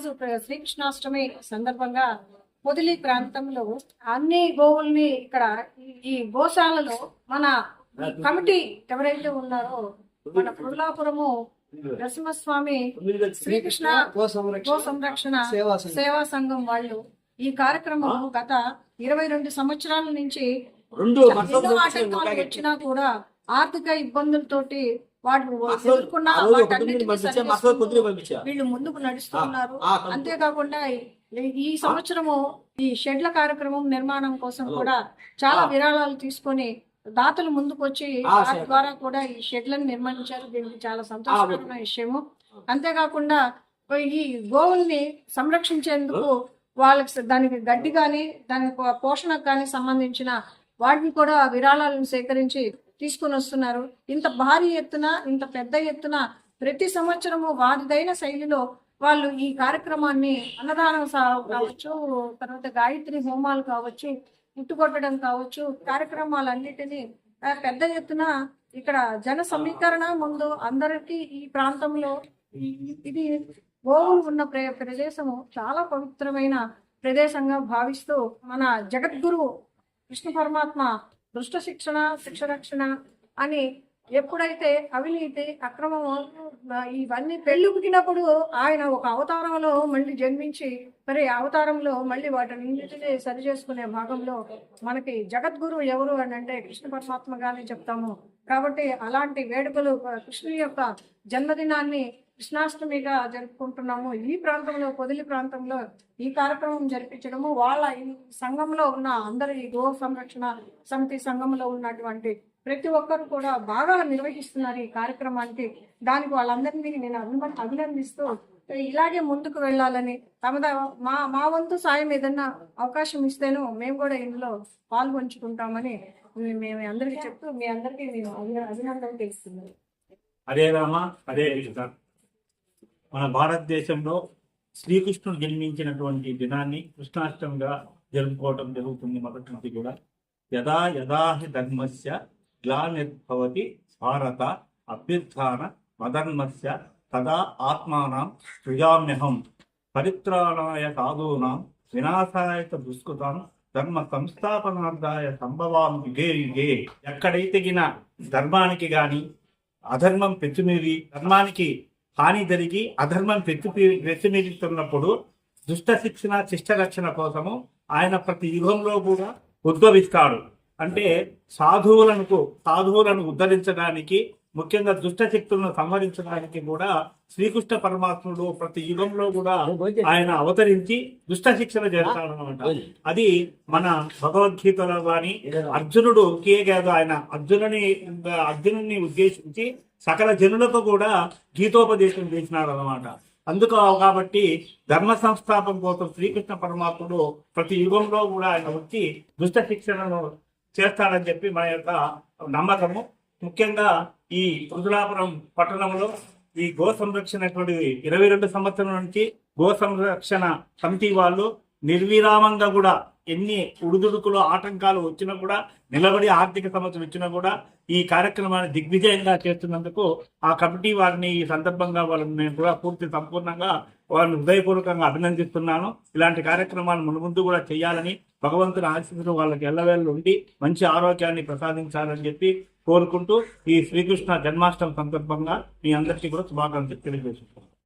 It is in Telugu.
రోజు ప్ర- శ్రీకృష్ణాష్టమి సందర్భంగా పొదిలి ప్రాంతంలో అన్ని గోవుల్ని ఇక్కడ ఈ- గోశాలలో మన కమిటీ ఎవరైతే ఉన్నారో మన పురులాపురము నరసింహస్వామి శ్రీకృష్ణ గో సంరక్షణ సేవా సంఘం. వాళ్ళు ఈ కార్యక్రమం గత ఇరవై రెండు సంవత్సరాల నుంచి రెండు ఎన్నో ఆటంకాలు వచ్చినా కూడా ఆర్థిక ఇబ్బందులతోటి వీళ్ళు ముందుకు నడుస్తున్నారు. అంతేకాకుండా ఈ- సంవత్సరము ఈ షెడ్ల కార్యక్రమం నిర్మాణం కోసం కూడా చాలా విరాళాలు తీసుకొని దాతలు ముందుకు వచ్చి వారి. ద్వారా కూడా ఈ షెడ్లను నిర్మించారు. దీనికి చాలా సంతోషకరమైన విషయము. అంతేకాకుండా ఈ గోవుల్ని సంరక్షించేందుకు వాళ్ళకి దానికి గడ్డి కానీ దాని పో- పోషణకు కానీ సంబంధించిన వాటిని కూడా విరాళాలను సేకరించి తీసుకొని వస్తున్నారు. ఇంత భారీ ఎత్తున ఇంత పెద్ద ఎత్తున ప్రతి సంవత్సరము వారిదైన శైలిలో వాళ్ళు ఈ కార్యక్రమాన్ని అన్నదానం కావచ్చు తర్వాత గాయత్రి హోమాలు కావచ్చు పుట్టుకొట్టడం కావచ్చు కార్యక్రమాలన్నిటినీ పెద్ద ఎత్తున ఇక్కడ జన సమీకరణ ముందు అందరికీ ఈ ప్రాంతంలో ఇది గోవులు ఉన్న ప్ర ప్రదేశము చాలా పవిత్రమైన ప్రదేశంగా భావిస్తూ మన జగద్గురు కృష్ణ పరమాత్మ దుష్ట శిక్షణ శిక్ష రక్షణ అని ఎప్పుడైతే అవినీతి అక్రమము ఇవన్నీ ఇవన్నీ పెళ్ళుకినప్పుడు ఆయన ఒక అవతారంలో మళ్ళీ జన్మించి మరి అవతారంలో మళ్ళీ వాటిని సరి చేసుకునే భాగంలో మనకి జగద్గురు ఎవరు అని అంటే కృష్ణ పరమాత్మగానే చెప్తాము. కాబట్టి అలాంటి వేడుకలు కృష్ణుని యొక్క జన్మదినాన్ని కృష్ణాష్టమిగా జరుపుకుంటున్నాము. ఈ ప్రాంతంలో పొదిలి ప్రాంతంలో ఈ కార్యక్రమం జరిపించడము వాళ్ళ ఈ సంఘంలో ఉన్న అందరి ఈ గో సంరక్షణ సమితి సంఘంలో ఉన్నటువంటి ప్రతి ఒక్కరు కూడా బాగా నిర్వహిస్తున్నారు ఈ కార్యక్రమానికి. దానికి వాళ్ళందరినీ నేను అభిమ- అభినందిస్తూ ఇలాగే ముందుకు వెళ్ళాలని తమ మా మా వంతు సాయం ఏదన్నా అవకాశం ఇస్తేనో మేము కూడా ఇందులో పాల్గొంచుకుంటామని మేము అందరికీ చెప్తూ మీ అందరికీ నేను అభిన- అభినందన తెలుస్తున్నాను హరే రామ హరే కృష్ణ. మన భారతదేశంలో శ్రీకృష్ణుడు జన్మించినటువంటి దినాన్ని కృష్ణాష్టమిగా జరుపుకోవటం జరుగుతుంది మొదటి నుంచి కూడా. యదా యదాహి ధర్మస్య గ్లానిర్భవతి భారత అభ్యుత్థాన మధర్మస్య తదా ఆత్మానం సృజామ్యహం పరిత్రాణాయ సాధూనాం వినాశాయ దుష్కృతం ధర్మ సంస్థాపనార్థాయ సంభవాం యుగే యుగే. ఎక్కడైతే గిన ధర్మానికి గాని అధర్మం పెచ్చుమీరి ధర్మానికి హాని జరిగి అధర్మం పెచ్చు పెచ్చుమీరుతున్నప్పుడు దుష్ట శిక్షణ శిష్ట రక్షణ కోసము ఆయన ప్రతి యుగంలో కూడా ఉద్భవిస్తాడు. అంటే సాధువులను సాధువులను ఉద్ధరించడానికి ముఖ్యంగా దుష్ట శక్తులను సంహరించడానికి కూడా శ్రీకృష్ణ పరమాత్ముడు ప్రతి యుగంలో కూడా ఆయన అవతరించి దుష్ట శిక్షణ చేస్తాడు. అనమాట అది మన భగవద్గీతలో గాని అర్జునుడు కే కాదు ఆయన అర్జునుని అర్జునుని ఉద్దేశించి సకల జనులకు కూడా గీతోపదేశం చేసినాడు అనమాట అందుకు కాబట్టి ధర్మ సంస్థాపన కోసం శ్రీకృష్ణ పరమాత్ముడు ప్రతి యుగంలో కూడా ఆయన వచ్చి దుష్ట శిక్షణను చేస్తాడని చెప్పి మన యొక్క నమ్మకము. ముఖ్యంగా ఈ మృదులాపురం పట్టణంలో ఈ గో సంరక్షణ ఇరవై రెండు సంవత్సరం నుంచి గో సంరక్షణ సమితి వాళ్ళు నిర్విరామంగా కూడా ఎన్ని ఉడుదుడుకులు ఆటంకాలు వచ్చినా కూడా నిలబడి ఆర్థిక సమస్యలు వచ్చినా కూడా ఈ కార్యక్రమాన్ని దిగ్విజయంగా చేస్తున్నందుకు ఆ కమిటీ వారిని ఈ సందర్భంగా వాళ్ళని నేను కూడా పూర్తి సంపూర్ణంగా వాళ్ళని హృదయపూర్వకంగా అభినందిస్తున్నాను. ఇలాంటి కార్యక్రమాలు మునుముందు కూడా చేయాలని భగవంతుని ఆశీస్సులు వాళ్ళకి ఎల్లవేళ్ళు ఉండి మంచి ఆరోగ్యాన్ని ప్రసాదించాలని చెప్పి కోరుకుంటూ ఈ శ్రీకృష్ణ జన్మాష్టమి సందర్భంగా మీ అందరికీ కూడా శుభాకాంక్షలు తెలియజేస్తున్నాను.